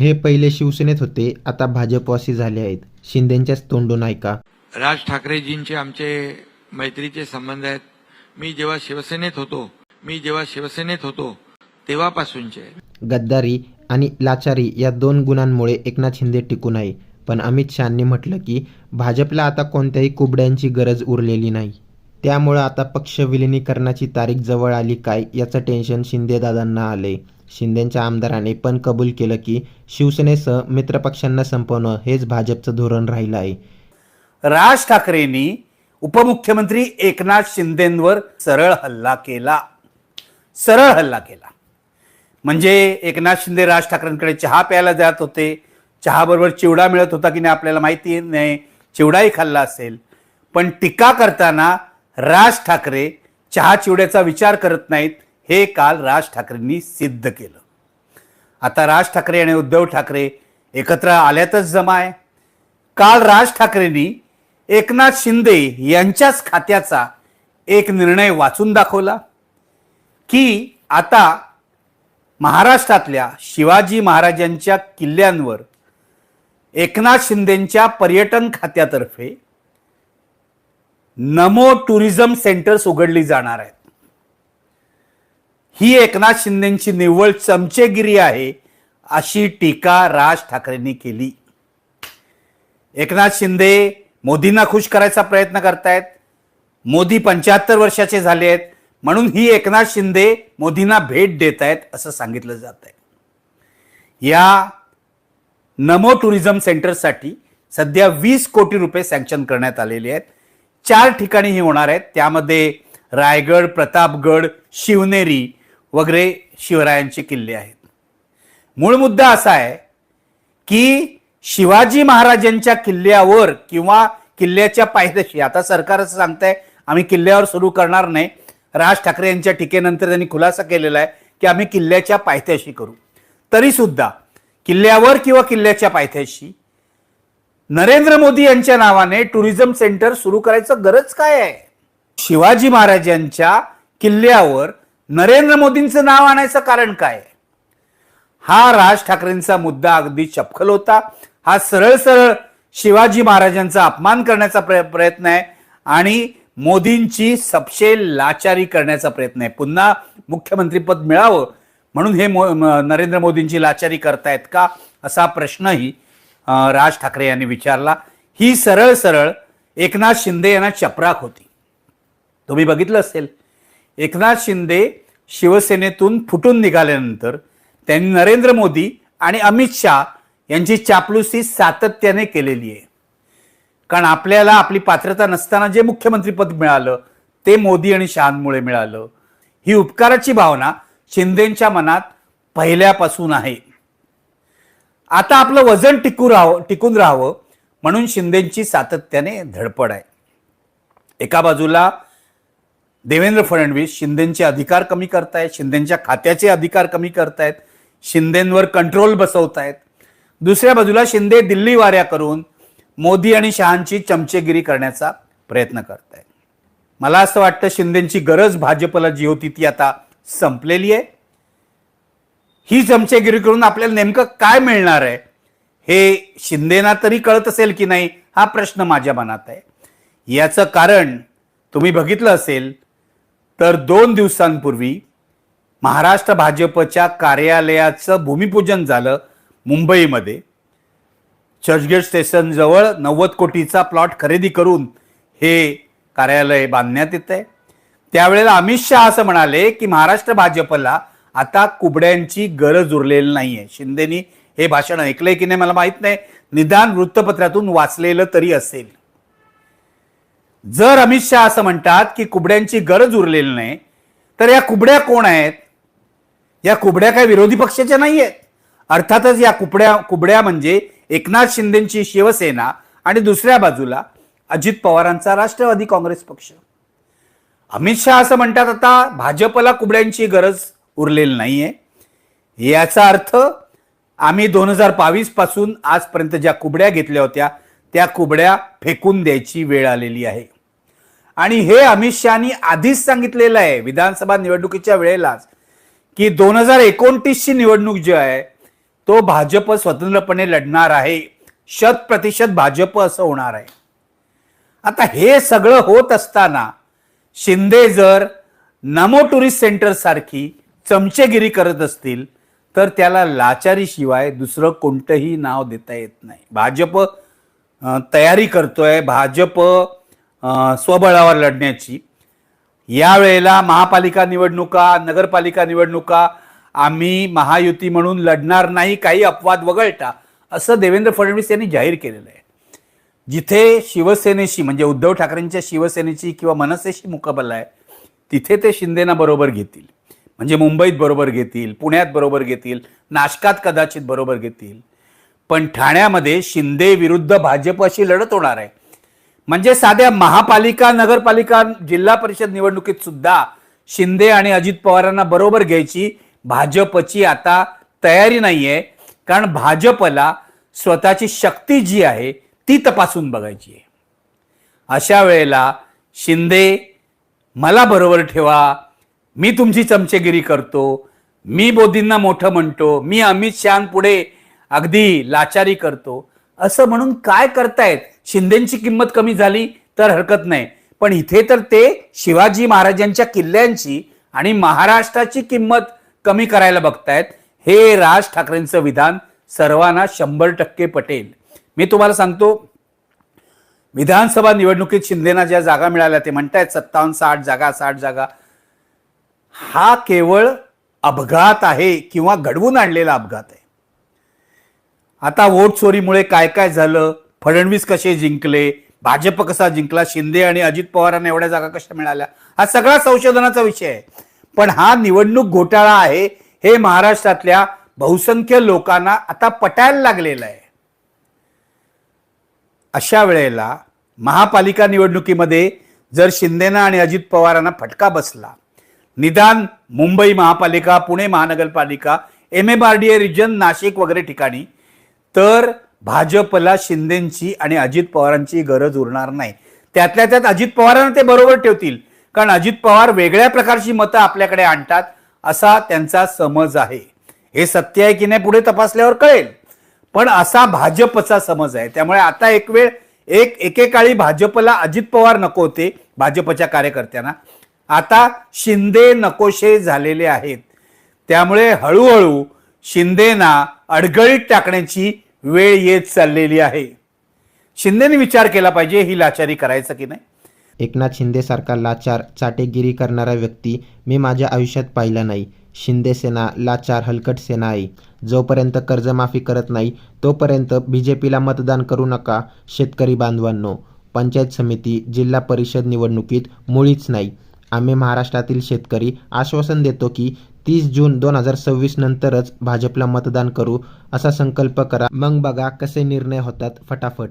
हे पहिले शिवसेनेत होते आता भाजपवासी झाले आहेत. शिंदेच्याच तोंडून ऐका राज ठाकरेजींचे आमचे मैत्रीचे संबंध आहेत. मी जेव्हा शिवसेनेत होतो मी जेव्हा शिवसेनेत होतो तेव्हापासूनचे. गद्दारी आणि लाचारी या दोन गुणांमुळे एकनाथ शिंदे टिकून आहे पण अमित शहानी म्हटलं की भाजपला आता कोणत्याही कुबड्यांची गरज उरलेली नाही. त्यामुळं आता पक्ष विलिनीकरणाची तारीख जवळ आली काय याचं टेन्शन शिंदेदादांना आले शिंदेंच्या आमदाराने पण कबूल केलं की शिवसेनेसह मित्रपक्षांना संपवणं हेच भाजपचं धोरण राहिलं आहे राज ठाकरेंनी उपमुख्यमंत्री एकनाथ शिंदेंवर सरळ हल्ला केला. सरळ हल्ला केला. म्हणजे एकनाथ शिंदे राज ठाकरेंकडे चहा प्यायला जात होते. चहाबरोबर चिवडा मिळत होता की नाही आपल्याला माहिती नाही. चिवडाही खाल्ला असेल. पण टीका करताना राज ठाकरे चहा चिवड्याचा विचार करत नाहीत. हे काल राज ठाकरेंनी सिद्ध केलं. आता राज ठाकरे आणि उद्धव ठाकरे एकत्र आल्यातच जमा आहे. काल राज ठाकरेंनी एकनाथ शिंदे यांच्याच खात्याचा एक निर्णय वाचून दाखवला की आता महाराष्ट्रातल्या शिवाजी महाराजांच्या किल्ल्यांवर एकनाथ शिंदेंच्या पर्यटन खात्यातर्फे नमो टुरिझम सेंटर्स उघडली जाणार आहेत. ही एकनाथ शिंदेची निव्वळ चमचेगिरी आहे अशी टीका राज ठाकरेंनी केली. एकनाथ शिंदे मोदींना खुश करायचा प्रयत्न करतायत. मोदी पंच्याहत्तर वर्षाचे झाले आहेत म्हणून ही एकनाथ शिंदे मोदींना भेट देत आहेत असं सांगितलं जात आहे या नमो टुरिझम सेंटरसाठी सध्या वीस कोटी रुपये सँक्शन करण्यात आलेले आहेत. चार ठिकाणी ही होणार आहेत. त्यामध्ये रायगड प्रतापगड शिवनेरी वगैरे शिवरायांचे किल्ले आहेत. मूळ मुद्दा असा आहे की शिवाजी महाराजांच्या किल्ल्यावर किंवा किल्ल्याच्या पायथ्याशी आता सरकार असं सांगतंय आम्ही किल्ल्यावर सुरू करणार नाही. राज ठाकरे यांच्या टीकेनंतर त्यांनी खुलासा केलेला आहे की आम्ही किल्ल्याच्या पायथ्याशी करू. तरी सुद्धा किल्ल्यावर किंवा किल्ल्याच्या पायथ्याशी नरेंद्र मोदी यांच्या नावाने टुरिझम सेंटर सुरू करायचं गरज काय आहे? शिवाजी महाराजांच्या किल्ल्यावर नरेंद्र मोदींचं नाव आणायचं कारण काय? हा राज ठाकरेंचा मुद्दा अगदी चपखल होता. हा सरळ सरळ शिवाजी महाराजांचा अपमान करण्याचा प्रयत्न आहे आणि मोदींची सपशे लाचारी करण्याचा प्रयत्न आहे. पुन्हा मुख्यमंत्रीपद मिळावं म्हणून हे मो नरेंद्र मोदींची लाचारी करतायत का? असा प्रश्नही राज ठाकरे यांनी विचारला. ही सरळ सरळ एकनाथ शिंदे यांना चपराक होती. तुम्ही बघितलं असेल. एकनाथ शिंदे शिवसेनेतून फुटून निघाल्यानंतर त्यांनी नरेंद्र मोदी आणि अमित शहा यांची चापलुसी सातत्याने केलेली आहे. कारण आपल्याला आपली पात्रता नसताना जे मुख्यमंत्रीपद मिळालं ते मोदी आणि शहांमुळे मिळालं. ही उपकाराची भावना शिंदेच्या मनात पहिल्यापासून आहे. आता आपलं वजन टिकू राहावं टिकून राहावं म्हणून शिंदेची सातत्याने धडपड आहे. एका बाजूला देवेंद्र फडणवीस शिंदेचे अधिकार कमी करतायत शिंदेच्या खात्याचे अधिकार कमी करतायत शिंदेंवर कंट्रोल बसवतायत. दुसऱ्या बाजूला शिंदे दिल्ली वाऱ्या करून मोदी आणि शहांची चमचेगिरी करण्याचा प्रयत्न करतायत. मला असं वाटतं शिंदेची गरज भाजपला जी होती ती आता संपलेली आहे. ही चमचेगिरी करून आपल्याला नेमकं काय मिळणार आहे हे शिंदेना तरी कळत असेल की नाही हा प्रश्न माझ्या मनात आहे. याचं कारण तुम्ही बघितलं असेल तर दोन दिवसांपूर्वी महाराष्ट्र भाजपच्या कार्यालयाचं भूमिपूजन झालं मुंबईमध्ये. चर्चगेट स्टेशनजवळ नव्वद कोटीचा प्लॉट खरेदी करून हे कार्यालय बांधण्यात येत आहे त्यावेळेला अमित शहा असं म्हणाले की महाराष्ट्र भाजपला आता कुबड्यांची गरज उरलेली नाहीये. शिंदेनी हे भाषण ऐकलंय की नाही मला माहीत नाही. निदान वृत्तपत्रातून वाचलेलं तरी असेल. जर अमित शहा असं म्हणतात की कुबड्यांची गरज उरलेली नाही तर या कुबड्या कोण आहेत? या कुबड्या काय विरोधी पक्षाच्या नाही आहेत अर्थातच या कुबड्या कुबड्या म्हणजे एकनाथ शिंदेची शिवसेना आणि दुसऱ्या बाजूला अजित पवारांचा राष्ट्रवादी काँग्रेस पक्ष. अमित शहा असं म्हणतात आता भाजपला कुबड्यांची गरज उरलेली नाहीये. याचा अर्थ आम्ही दोन हजार बावीसपासून आजपर्यंत ज्या कुबड्या घेतल्या होत्या त्या कुबड्या फेकून द्यायची वेळ आलेली आहे. आणि हे अमित शहानी आधीच सांगितलेलं आहे विधानसभा निवडणुकीच्या वेळेलाच की दोन हजार एकोणतीसची निवडणूक जी आहे तो भाजप स्वतंत्रपणे लढणार आहे. शत प्रतिशत भाजप असं होणार आहे. आता हे सगळं होत असताना शिंदे जर नमो टुरिस्ट सेंटर सारखी चमचेगिरी करत असतील तर त्याला लाचारीशिवाय दुसरं कोणतंही नाव देता येत नाही. भाजप तयारी करतोय भाजप स्वबळावर लढण्याची. यावेळेला महापालिका निवडणुका नगरपालिका निवडणुका आम्ही महायुती म्हणून लढणार नाही काही अपवाद वगळता असं देवेंद्र फडणवीस यांनी जाहीर केलेलं आहे. जिथे शिवसेनेशी म्हणजे उद्धव ठाकरेंच्या शिवसेनेची किंवा मनसेशी मुकाबला आहे तिथे ते शिंदेना बरोबर घेतील. म्हणजे मुंबईत बरोबर घेतील पुण्यात बरोबर घेतील नाशकात कदाचित बरोबर घेतील. पण ठाण्यामध्ये शिंदे विरुद्ध भाजप अशी लढत होणार आहे. म्हणजे साध्या महापालिका नगरपालिका जिल्हा परिषद निवडणुकीत सुद्धा शिंदे आणि अजित पवारांना बरोबर घ्यायची भाजपची आता तयारी नाहीये. कारण भाजपला स्वतःची शक्ती जी आहे ती तपासून बघायची आहे. अशा वेळेला शिंदे मला बरोबर ठेवा मी तुमची चमचेगिरी करतो मी मोदींना मोठं म्हणतो मी अमित शहापुढे पुढे अगदी लाचारी करतो. असं म्हणून काय करतायत? शिंदेची किंमत कमी झाली तर हरकत नाही. पण इथे तर ते शिवाजी महाराजांच्या किल्ल्यांची आणि महाराष्ट्राची किंमत कमी करायला बघतायत. हे राज ठाकरेंचं विधान सर्वांना शंभर टक्के पटेल. मी तुम्हाला सांगतो विधानसभा निवडणुकीत शिंदेना ज्या जागा मिळाल्या ते म्हणतायत सत्तावन्न साठ जागा साठ जागा. हा केवळ अपघात आहे किंवा घडवून आणलेला अपघात आहे. आता वोट चोरीमुळे काय काय झालं? फडणवीस कसे जिंकले? भाजप कसा जिंकला? शिंदे आणि अजित पवारांना एवढ्या जागा कशा मिळाल्या? हा सगळा संशोधनाचा विषय आहे. पण हा निवडणूक घोटाळा आहे हे महाराष्ट्रातल्या बहुसंख्य लोकांना आता पटायला लागलेलं आहे. अशा वेळेला महापालिका निवडणुकीमध्ये जर शिंदेना आणि अजित पवारांना फटका बसला निदान मुंबई महापालिका पुणे महानगरपालिका M M R D A region Nashik वगैरे ठिकाणी तर भाजपला शिंदेची आणि अजित पवारांची गरज उरणार नाही. त्यातल्या त्यात अजित पवारांना ते बरोबर ठेवतील. कारण अजित पवार वेगळ्या प्रकारची मतं आपल्याकडे आणतात असा त्यांचा समज आहे. हे सत्य आहे की नाही पुढे तपासल्यावर कळेल. पण असा भाजपचा समज आहे. त्यामुळे आता एक वेळ एक एकेकाळी भाजपला अजित पवार नको होते भाजपच्या कार्यकर्त्यांना. आता शिंदे नकोशे झालेले आहेत. त्यामुळे हळूहळू शिंदेना अडगळीत टाकण्याची वेळ येत चाललेली आहे. शिंदेने विचार केला पाहिजे ही लाचारी करायचं की नाही? एकनाथ शिंदेसारखा लाचार चाटेगिरी करणारा व्यक्ती मी माझ्या आयुष्यात पाहिला नाही. शिंदे सेना लाचार हलकट सेना आहे. जोपर्यंत कर्जमाफी करत नाही तोपर्यंत बी जे पीला मतदान करू नका शेतकरी बांधवांनो. पंचायत समिती जिल्हा परिषद निवडणुकीत मुळीच नाही. आम्ही महाराष्ट्रातील शेतकरी आश्वासन देतो की तीस जून दोन हजार सव्वीस नंतरच भाजपला मतदान करू असा संकल्प करा. मग बघा कसे निर्णय होतात फटाफट.